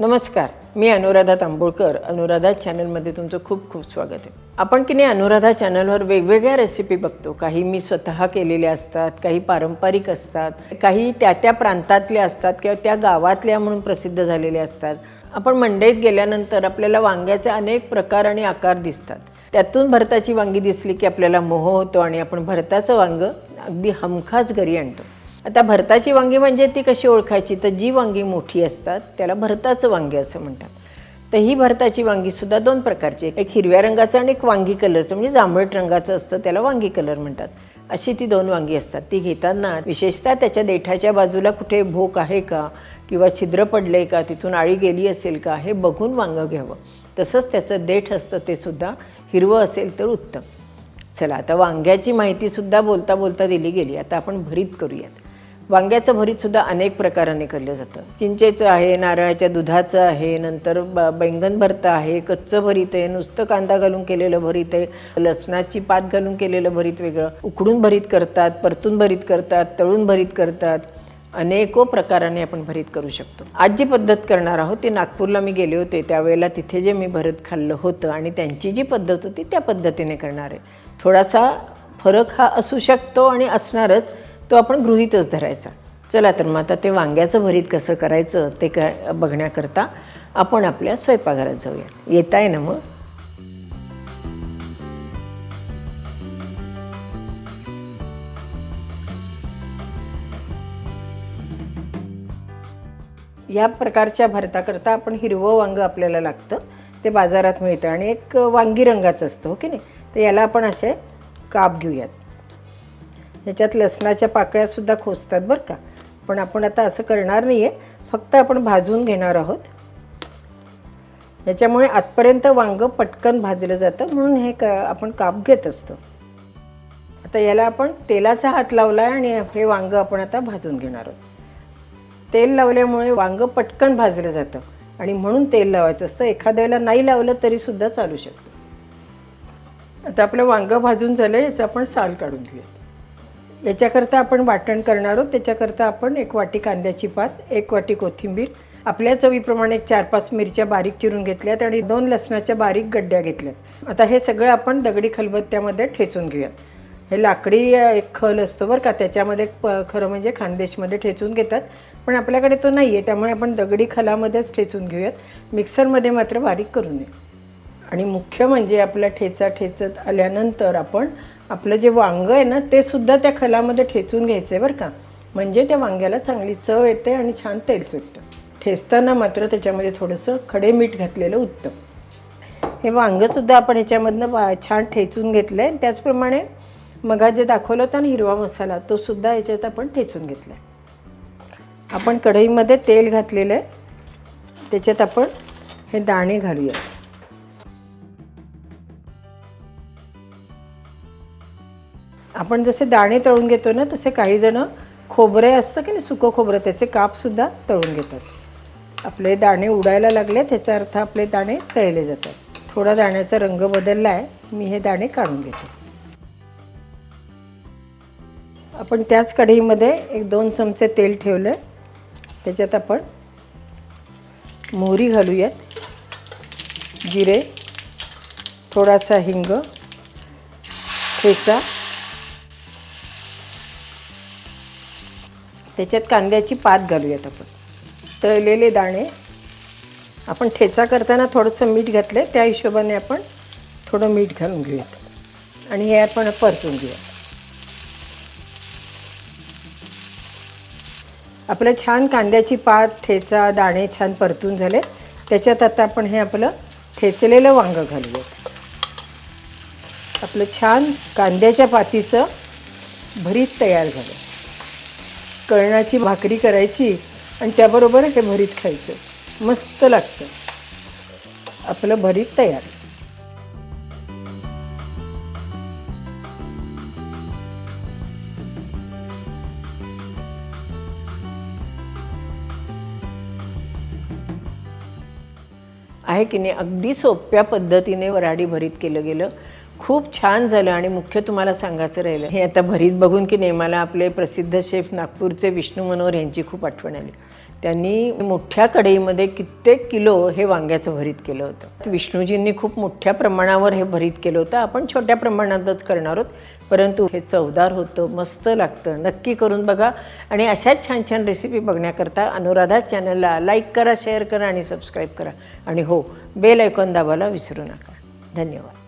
नमस्कार मी अनुराधा तांबोळकर. अनुराधा चॅनलमध्ये तुमचं खूप खूप स्वागत आहे. आपण की नाही अनुराधा चॅनलवर वेगवेगळ्या रेसिपी बघतो. काही मी स्वतः केलेल्या असतात काही पारंपरिक असतात काही त्या त्या प्रांतातल्या असतात किंवा त्या गावातल्या म्हणून प्रसिद्ध झालेल्या असतात. आपण मंडईत गेल्यानंतर आपल्याला वांग्याचे अनेक प्रकार आणि आकार दिसतात. त्यातून भरताची वांगी दिसली की आपल्याला मोह होतो आणि आपण भरताचं वांग अगदी हमखास घरी आणतो. आता भरताची वांगी म्हणजे ती कशी ओळखायची? तर जी वांगी मोठी असतात त्याला भरताचं वांगे असं म्हणतात. तर ही भरताची वांगी सुद्धा दोन प्रकारची एक हिरव्या रंगाचं आणि एक वांगी कलरचं. म्हणजे जांभळट रंगाचं असतं त्याला वांगी कलर म्हणतात. अशी ती दोन वांगी असतात. ती घेताना विशेषतः त्याच्या देठाच्या बाजूला कुठे भोक आहे का किंवा छिद्र पडले का तिथून आळी गेली असेल का हे बघून वांगं घ्यावं. तसंच त्याचं देठ असतं ते सुद्धा हिरवं असेल तर उत्तम. चला आता वांग्याची माहितीसुद्धा बोलता बोलता दिली गेली. आता आपण भरीत करूयात. वांग्याचं भरीतसुद्धा अनेक प्रकाराने केलं जातं. चिंचेचं आहे नारळाच्या दुधाचं आहे नंतर ब बैंगन भरतं आहे कच्चं भरीत आहे नुसतं कांदा घालून केलेलं भरीत आहे लसणाची पात घालून केलेलं भरीत वेगळं. उकडून भरीत करतात परतून भरीत करतात तळून भरीत करतात. अनेको प्रकाराने आपण भरीत करू शकतो. आज जी पद्धत करणार आहोत ती नागपूरला मी गेले होते त्यावेळेला तिथे जे मी भरत खाल्लं होतं आणि त्यांची जी पद्धत होती त्या पद्धतीने करणार आहे. थोडासा फरक हा असू शकतो आणि असणारच तो आपण गृहीतच धरायचा. चला तर मग आता ते वांग्याचं भरीत कसं करायचं ते क बघण्याकरता आपण आपल्या स्वयंपाकघरात जाऊया. येत आहे ना मग? या प्रकारच्या भरताकरता आपण हिरवं वांगं आपल्याला लागतं. ते बाजारात मिळतं आणि एक वांगी रंगाचं असतं हो की नाही? तर याला आपण असे काप घेऊयात. ह्याच्यात लसणाच्या पाकळ्यासुद्धा खोचतात बरं का. पण आपण आता असं करणार नाही आहे फक्त आपण भाजून घेणार आहोत. याच्यामुळे आतपर्यंत वांगं पटकन भाजलं जातं. म्हणून हे क आपण काप घेत असतो. आता याला आपण तेलाचा हात लावला आहे आणि हे वांगं आपण आता भाजून घेणार आहोत. तेल लावल्यामुळे वांगं पटकन भाजलं जातं. आणि म्हणून तेल लावायचं असतं. एखाद्याला नाही लावलं तरीसुद्धा चालू शकतं. आता आपलं वांगं भाजून झालं याचं आपण साल काढून घेऊयात. याच्याकरता आपण वाटण करणार आहोत. त्याच्याकरता आपण एक वाटी कांद्याची पात एक वाटी कोथिंबीर आपल्या चवीप्रमाणे एक चार पाच मिरच्या बारीक चिरून घेतल्यात आणि दोन लसणाच्या बारीक गड्ड्या घेतल्यात. आता हे सगळं आपण दगडी खलबत्त्यामध्ये ठेचून घेऊयात. हे लाकडी एक खल असतो बरं का त्याच्यामध्ये प खरं म्हणजे खानदेशमध्ये ठेचून घेतात. पण आपल्याकडे तो नाही आहे त्यामुळे आपण दगडी खलामध्येच ठेचून घेऊयात. मिक्सरमध्ये मात्र बारीक करू नये आणि मुख्य म्हणजे आपला ठेचा ठेचत आल्यानंतर आपण आपलं जे वांगं आहे ना ते सुद्धा त्या खलामध्ये ठेचून घ्यायचं आहे बरं का. म्हणजे त्या वांग्याला चांगली चव येते आणि छान तेल सुटतं. ठेचताना मात्र त्याच्यामध्ये थोडंसं खडे मीठ घातलेलं उत्तम हे वांगंसुद्धा आपण ह्याच्यामधनं वा छान ठेचून घेतलं आहे त्याचप्रमाणे मगा जे दाखवलं होतं ना हिरवा मसाला तो सुद्धा याच्यात आपण ठेचून घेतला आहे आपण कढईमध्ये तेल घातलेलं आहे. त्याच्यात आपण हे दाणे घालूया आपण जसे दाणे तळून घेतो ना तसे काही जण खोबरे असतं की नाही सुकं खोबरं त्याचे कापसुद्धा तळून घेतात. आपले दाणे उडायला लागले त्याचा अर्थ आपले दाणे तळले जातात. थोडा दाण्याचा रंग बदलला आहे मी हे दाणे काढून घेते. आपण त्याच कढईमध्ये एक दोन चमचे तेल ठेवलं. त्याच्यात आपण मोहरी घालूयात. जिरे थोडासा हिंग ठेचा त्याच्यात कांद्याची पात घालूयात आपण. तळलेले दाणे आपण ठेचा करताना थोडंसं मीठ घातलं त्या हिशोबाने आपण थोडं मीठ घालून घेऊयात. आणि हे आपण परतून घेऊया आपलं छान कांद्याची पात ठेचा दाणे छान परतून झाले. त्याच्यात आता आपण हे आपलं ठेचलेलं वांगं घालूयात. आपलं छान कांद्याच्या पातीचं भरीत तयार झालं. कळणाची भाकरी करायची आणि त्याबरोबर हे भरीत खायचं. मस्त लागतं. आपलं भरीत तयार. आहे की नाही? अगदी सोप्या पद्धतीने वराडी भरीत केलं गेलं. खूप छान झालं आणि मुख्य तुम्हाला सांगायचं राहिलं हे आता भरीत बघून की नाही मला आपले प्रसिद्ध शेफ नागपूरचे विष्णू मनोहर यांची खूप आठवण आली. त्यांनी मोठ्या कढईमध्ये कित्येक किलो हे वांग्याचं भरीत केलं होतं. विष्णूजींनी खूप मोठ्या प्रमाणावर हे भरीत केलं होतं. आपण छोट्या प्रमाणातच करणार आहोत परंतु हे चवदार होतं मस्त लागतं. नक्की करून बघा आणि अशाच छान छान रेसिपी बघण्याकरता अनुराधा चॅनलला लाईक करा शेअर करा आणि सबस्क्राईब करा. आणि हो बेल ऐकून दाबायला विसरू नका. धन्यवाद.